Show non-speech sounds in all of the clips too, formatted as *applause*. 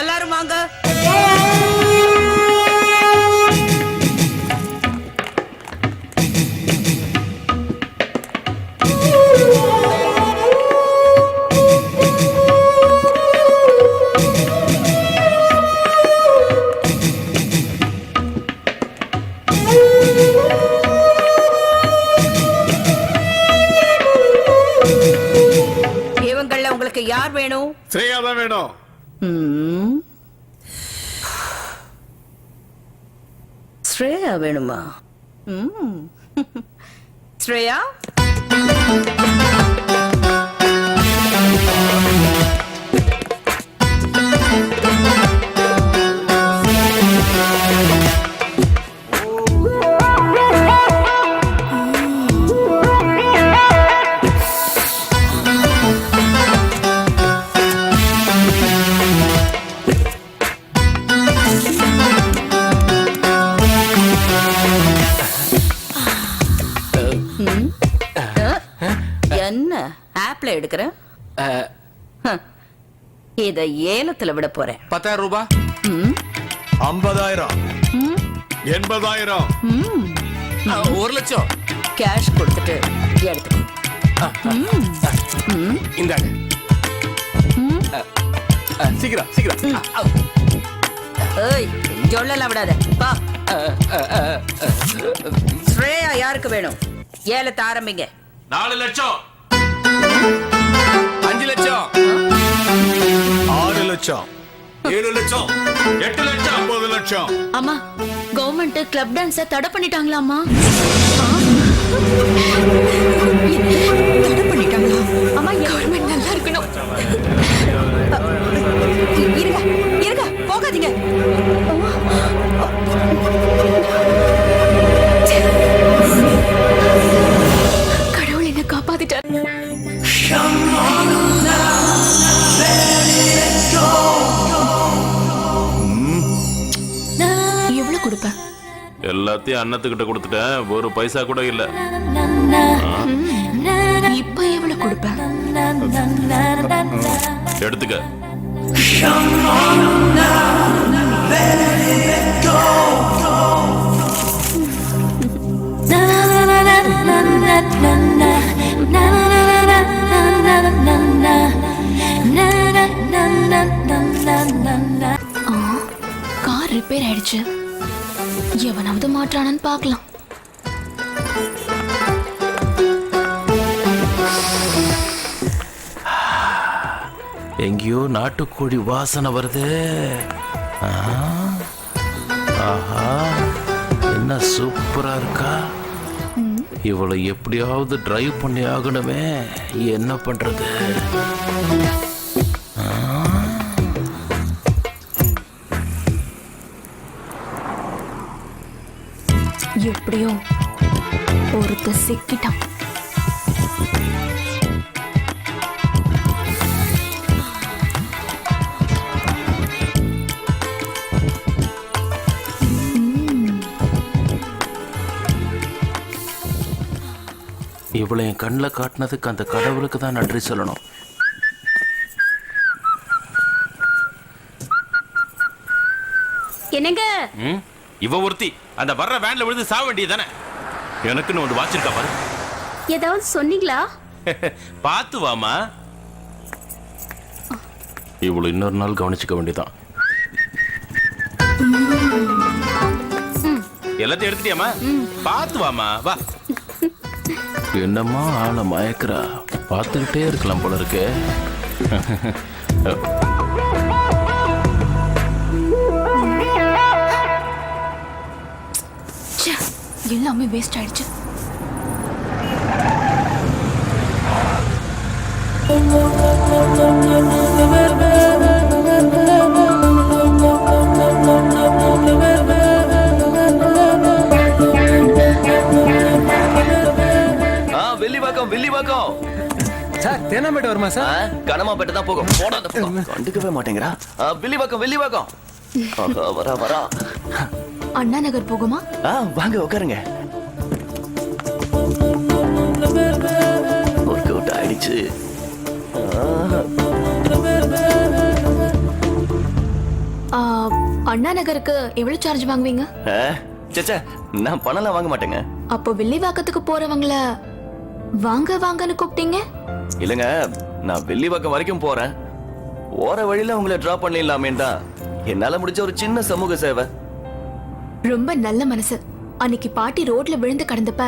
எல்லாரும் வாங்க. இவங்கள உங்களுக்கு யார் வேணும்? ஸ்ரீயா தான் வேணும். ஸ்ரேயா வேணுமா? ம். ஸ்ரேயா? என்ன? ஆப்ல எடுக்கிற. இத ஏலத்துல விட போறேன். பத்தாயிரம் ரூபாய் ம். ஐம்பதாயிரம். எண்பதாயிரம். ஒரு லட்சம். கேஷ் கொடுத்துட்டு எடுத்துக்கோ. இந்தாங்க. சீக்கிரம் சீக்கிரம். ஏய் சொல்லலாம் விடாத. பா. ஸ்ரேயா யாருக்கு வேணும்? ஏலத்தை ஆரம்பிங்க. நாலு லட்சம். அஞ்சு லட்சம். ஆறு லட்சம். ஏழு லட்சம். எட்டு லட்சம். ஐம்பது லட்சம். அம்மா கவர்மெண்ட் கிளப் டான்ஸ தடை பண்ணிட்டாங்களாம்மா? தடை பண்ணிட்டாங்களா? அம்மா கவர்மெண்ட் நல்லா இருக்கணும். இருங்க இருங்க போகாதீங்க. எல்லாத்தையும் அன்னத்துக்கிட்ட கொடுத்துட்டேன். ஒரு பைசா கூட இல்ல. இப்ப எவ்வளவு கொடுப்ப? எடுத்துக்க. கார் ரிப்பேர் ஆயிடுச்சு. எவனாவது மாற்றானன்னு பார்க்கலாம். எங்கேயோ நாட்டுக்கோழி வாசனை வருது. ஆஹா. என்ன சூப்பரா இருக்கா? இவளை எப்படியாவது டிரைவ் பண்ணி ஆகணுமே. என்ன பண்றது? ஒருத்த சிக்கிட்டான் இவளை என் கண்ணில் காட்டினதுக்கு அந்த கடவுளுக்கு தான் நன்றி சொல்லணும். என்னங்க? இவ ஒருத்தி. அந்த வர்ற வேன்ல விழுந்து சாக வேண்டியதானே எனக்குன்னு ஒன்று வாச்சிருக்கா பாரு. ஏதாவது சொன்னீங்களா? *laughs* பார்த்து வாமா இவ்வளவு இன்னொரு நாள் கவனிச்சுக்க வேண்டியதான் எல்லாத்தையும் எடுத்துட்டியாமா பார்த்து வாமா வா. என்னம்மா ஆளை மயக்கிறா? பார்த்துக்கிட்டே இருக்கலாம் போல இருக்கு. *laughs* எல்லாமே வேஸ்ட் ஆயிடுச்சு. ஆ வெள்ளிவாக்கம் வெள்ளிவாக்கம். சார் தேனாம்பேட்டை வருமா சார்? கனமாப்பேட்டை தான் போகும். போடாத. கண்டுக்கவே மாட்டேங்கிறா. ஆ, வெள்ளிவாக்கம் வரா வரா. அண்ணா நகர் போகுமா? ஆ வாங்க உட்காருங்க. ஒர்க் அவுட் ஆயிடுச்சு. ஆ. அண்ணா நகருக்கு எவ்வளவு சார்ஜ் வாங்குவீங்க? ஆ, சேச்சே நான் பணம்லாம் வாங்க மாட்டேங்க. அப்போ வில்லிவாக்கத்துக்கு போறவங்கள வாங்க வாங்கன்னு கூப்பிட்டீங்க? இல்லைங்க நான் வெள்ளிவாக்கம் வரைக்கும் போறேன். போற வழியில உங்களை டிராப் பண்ணிடலாமே தான். என்னால முடிஞ்ச ஒரு சின்ன சமூக சேவை. ரொம்ப நல்ல மனசு. அன்னைக்கு பாட்டி ரோட்ல விழுந்து கிடந்தப்ப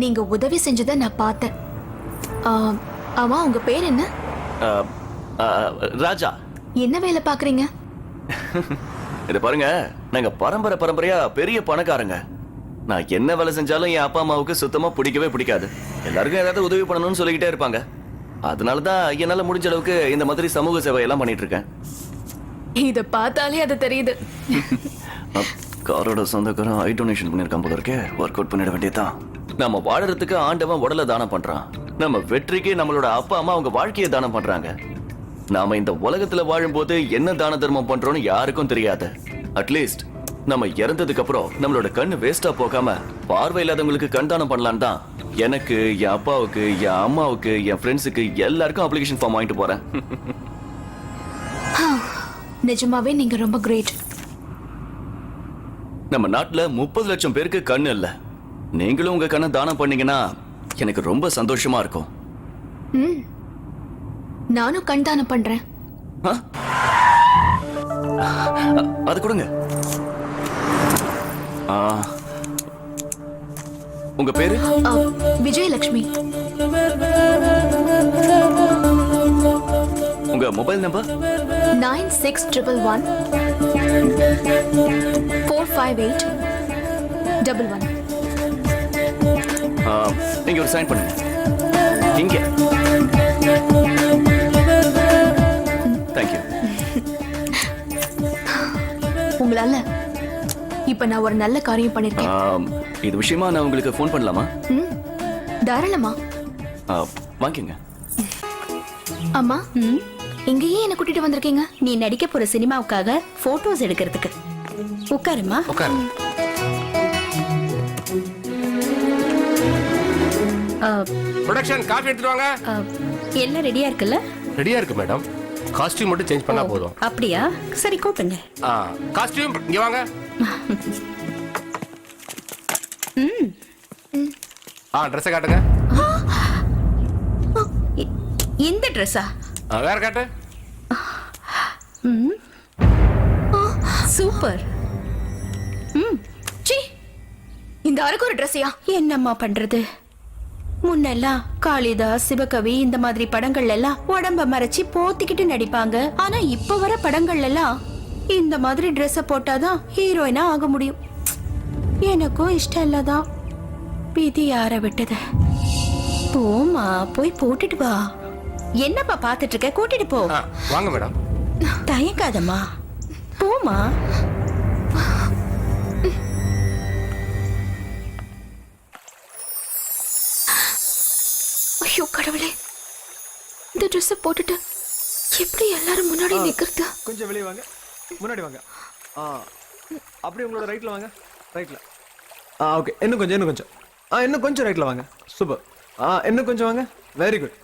நீங்க உதவி செஞ்சதை நான் பார்த்தேன். ஆமா உங்க பேர் என்ன? ராஜா. என்ன வேலை பாக்குறீங்க இது பாருங்க நாங்க பரம்பரை பரம்பரையா பெரிய பணக்காரங்க. நான் என்ன வேலை செஞ்சாலும் என் அப்பா அம்மாவுக்கு சுத்தமா பிடிக்கவே பிடிக்காது. எல்லாருக்கும் ஏதாவது உதவி பண்ணணும்னு சொல்லிக்கிட்டே இருப்பாங்க. அதனால தான் என்னால முடிஞ்ச அளவுக்கு இந்த மாதிரி சமூக சேவை எல்லாம் பண்ணிட்டு இருக்கேன். இத பார்த்தாலே அது தெரியுது. *laughs* காரோட சொந்தக்காரன் ஐ டொனேஷன் பண்ணியிருக்கான் போல இருக்கே. ஒர்க் அவுட் பண்ணிட வேண்டியதுதான். நம்ம வாழறதுக்கு ஆண்டவன் உடலை தானம் பண்றான். நம்ம வெற்றிக்கு நம்மளோட அப்பா அம்மா அவங்க வாழ்க்கையை தானம் பண்றாங்க. நாம இந்த உலகத்துல வாழும்போது என்ன தான தர்மம் பண்றோம்னு யாருக்கும் தெரியாது. அட்லீஸ்ட் நம்ம இறந்ததுக்கு அப்புறம் நம்மளோட கண்ணு வேஸ்டா போகாம பார்வை இல்லாதவங்களுக்கு கண் தானம் பண்ணலான்னு தான் எனக்கு என் அப்பாவுக்கு என் அம்மாவுக்கு என் ஃப்ரெண்ட்ஸுக்கு எல்லாருக்கும் அப்ளிகேஷன் ஃபார்ம் வாங்கிட்டு போறேன். நிஜமாவே நீங்க ரொம்ப கிரேட் நம்ம நாட்டுல முப்பது லட்சம் பேருக்கு கண்ணு இல்ல. நீங்களும் உங்க கண்ணை தானம் பண்ணீங்கன்னா எனக்கு ரொம்ப சந்தோஷமா இருக்கும். ம். நானும் கண் தானம் பண்றேன். அது கொடுங்க. ஆ. உங்க பேரு? விஜயலட்சுமி உங்க mobile number? Nine six triple one. Four five eight double one ஆ, நீங்க ஒரு சைன் பண்ணுங்க. இங்க. தேங்க்யூ *laughs* உங்களால இப்ப நான் ஒரு நல்ல காரியம் பண்ணிருக்கேன். இது விஷயமா நான் உங்களுக்கு ஃபோன் பண்ணலாமா? தாராளமா. ஆ, வாங்கிக்கங்க. அம்மா இங்கேயே என்ன கூட்டிட்டு வந்திருக்கீங்க? நீ நடிக்க போற சினிமாவுக்காக போட்டோஸ் எடுக்கிறதுக்கு. உட்காருமா. உட்காரு ப்ரொடக்ஷன் காஃபி எடுத்துட்டு வாங்க. எல்லாம் ரெடியா இருக்குல்ல? ரெடியா இருக்கு மேடம் காஸ்டியூம் மட்டும் சேஞ்ச் பண்ணா போதும். அப்படியா? சரி கூப்பிடுங்க. ஆ காஸ்டியூம் இங்க வாங்க. ஆ ட்ரெஸ்ஸை காட்டுங்க. இந்த ட்ரெஸ்ஸா வேற காட்டு சூப்பர். இந்த அருக்கு ஒரு ட்ரெஸ்ஸையா என்னம்மா பண்றது? முன்னெல்லாம் காளிதாஸ் சிவகவி இந்த மாதிரி படங்கள்ல எல்லாம் உடம்ப மறைச்சி போத்திக்கிட்டு நடிப்பாங்க. ஆனா இப்ப வர படங்கள்ல எல்லாம் இந்த மாதிரி Dress-அ போட்டாதான் ஹீரோயினா ஆக முடியும். எனக்கும் இஷ்டம் இல்லதான். விதி யார விட்டது? போமா போய் போட்டுட்டு வா. என்னப்பா பாத்துட்டு இருக்க கூட்டிட்டு போ. வாங்க மேடம். தயங்காதம்மா. போமா ஐயோ கடவுளே. இந்த ட்ரெஸ்ஸை போட்டுட்டு எப்படி எல்லாரும் முன்னாடி நிக்கிறது? கொஞ்சம் வெளியே வாங்க. முன்னாடி வாங்க. ஆ அப்படியே உங்களோட ரைட்ல வாங்க. ரைட்ல ஆ ஓகே இன்னும் கொஞ்சம் இன்னும் கொஞ்சம். ஆ இன்னும் கொஞ்சம் ரைட்ல வாங்க. சூப்பர். ஆ இன்னும் கொஞ்சம் வாங்க. Very good